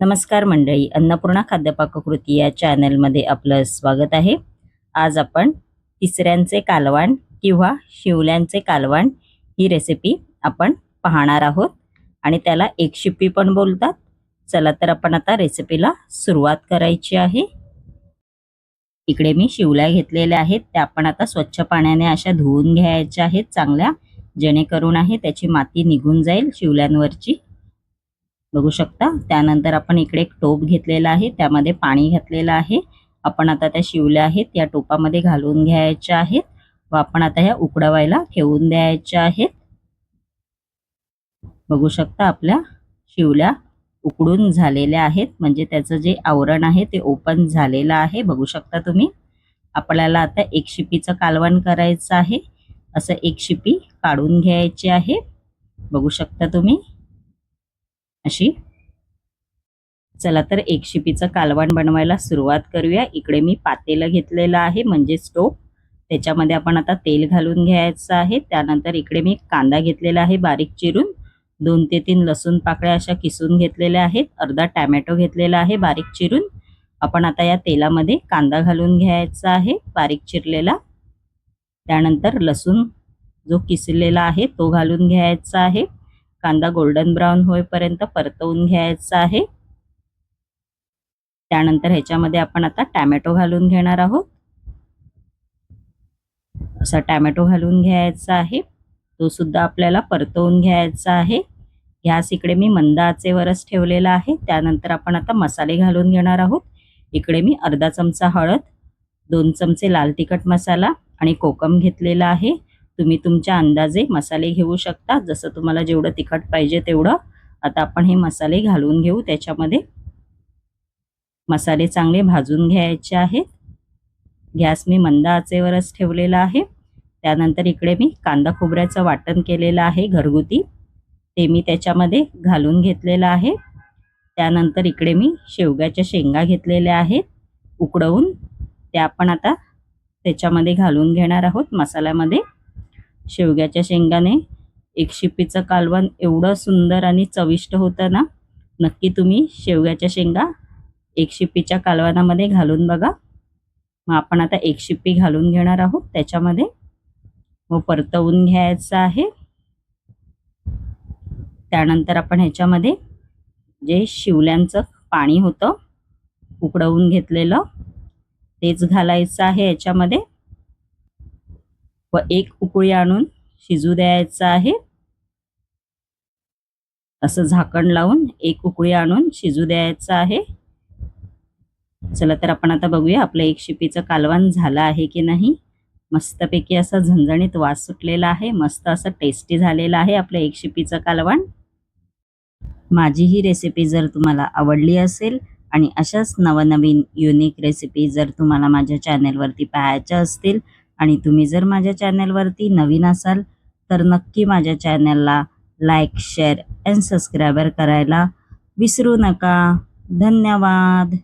नमस्कार मंडळी अन्नपूर्णा खाद्यपाककृती या चॅनलमध्ये आपलं स्वागत आहे. आज आपण तिसऱ्यांचे कालवण किंवा शिवल्यांचे कालवण ही रेसिपी आपण पाहणार आहोत. आणि त्याला एक शिप्पी पण बोलतात. चला तर आपण आता रेसिपीला सुरुवात करायची आहे. इकडे मी शिवल्या घेतलेल्या आहेत. त्या आपण आता स्वच्छ पाण्याने अशा धुवून घ्यायच्या आहेत चांगल्या. जेणेकरून आहे त्याची माती निघून जाईल शिवल्यांवरची. बघू शकता. त्यानंतर आपण इकडे एक टोप घेतलेला आहे. त्यामध्ये पाणी घातलेलं आहे. आपण आता त्या शिवल्या आहेत. या टोपामध्ये घालून घ्यायच्या आहेत. व आपण आता ह्या उकडवायला ठेवून द्यायच्या आहेत. बघू शकता आपल्या शिवल्या उकडून झालेल्या आहेत. म्हणजे त्याचं जे आवरण आहे ते ओपन झालेलं आहे. बघू शकता तुम्ही. आपल्याला आता एक शिपीचं कालवण करायचं आहे. असं एक शिपी काढून घ्यायची आहे. बघू शकता तुम्ही. अशी. चला तर एक शिपीचं कालवण बनवायला सुरुवात करूया. इकडे मी पातेलं घेतलेलं आहे म्हणजे स्टोव. त्याच्यामध्ये आपण आता तेल घालून घ्यायचं आहे. त्यानंतर इकडे मी कांदा घेतलेला आहे बारीक चिरून. दोन ते तीन लसूण पाकळ्या अशा किसून घेतलेल्या आहेत. अर्धा टॅमॅटो घेतलेला आहे बारीक चिरून. आपण आता या तेलामध्ये कांदा घालून घ्यायचा आहे बारीक चिरलेला. त्यानंतर लसूण जो किसलेला आहे तो घालून घ्यायचा आहे. कांदा गोल्डन ब्राऊन होईपर्यंत परतवून घ्यायचा आहे. त्यानंतर ह्याच्यामध्ये आपण आता टॅमॅटो घालून घेणार आहोत. असा टॅमॅटो घालून घ्यायचा आहे. तो सुद्धा आपल्याला परतवून घ्यायचा आहे. गॅस इकडे मी मंद आचेवरच ठेवलेला आहे. त्यानंतर आपण आता मसाले घालून घेणार आहोत. इकडे मी अर्धा चमचा हळद दोन चमचे लाल तिखट मसाला आणि कोकम घेतलेला आहे. तुम्ही तुमच्या अंदाजे मसाले घेऊ शकता. जसं तुम्हाला जेवढं तिखट पाहिजे तेवढं. आता आपण हे मसाले घालून घेऊ. त्याच्यामध्ये मसाले चांगले भाजून घ्यायचे आहेत. गॅस मी मंद आचेवरच ठेवलेला आहे. त्यानंतर इकडे मी कांदा खोबऱ्याचं वाटण केलेलं आहे घरगुती. ते मी त्याच्यामध्ये घालून घेतलेलं आहे. त्यानंतर इकडे मी शेवग्याच्या शेंगा घेतलेल्या आहेत. उकडवून त्या आपण आता त्याच्यामध्ये घालून घेणार आहोत. मसाल्यामध्ये शेवग्याच्या शेंगाने एक शिपीचं कालवण एवढं सुंदर आणि चविष्ट होतं ना? नक्की तुम्ही शेवग्याच्या शेंगा एक शिपीच्या कालवणामध्ये घालून बघा. मग आपण आता एक शिप्पी घालून घेणार आहोत. त्याच्यामध्ये व परतवून घ्यायचं आहे. त्यानंतर आपण ह्याच्यामध्ये जे शिवल्यांचं पाणी होतं उकडवून घेतलेलं तेच घालायचं आहे याच्यामध्ये व एक उकळी आणून शिजू द्यायचं आहे. असं झाकण लावून एक उकळी आणून शिजू द्यायचं आहे. चला तर आपण आता बघूया आपलं एक शिपीचं कालवण झालं आहे की नाही. मस्तपैकी असं झणझणीत वास सुटलेला आहे. मस्त असं टेस्टी झालेलं आहे आपलं एक शिपीचं कालवण. माझी ही रेसिपी जर तुम्हाला आवडली असेल आणि अशाच नवनवीन युनिक रेसिपी जर तुम्हाला माझ्या चॅनेलवरती पाहायच्या असतील आणि तुम्ही जर माझ्या चॅनेलवरती नवीन असाल तर नक्की माझ्या चॅनलला लाईक शेअर अँड सबस्क्रायबर करायला विसरू नका. धन्यवाद.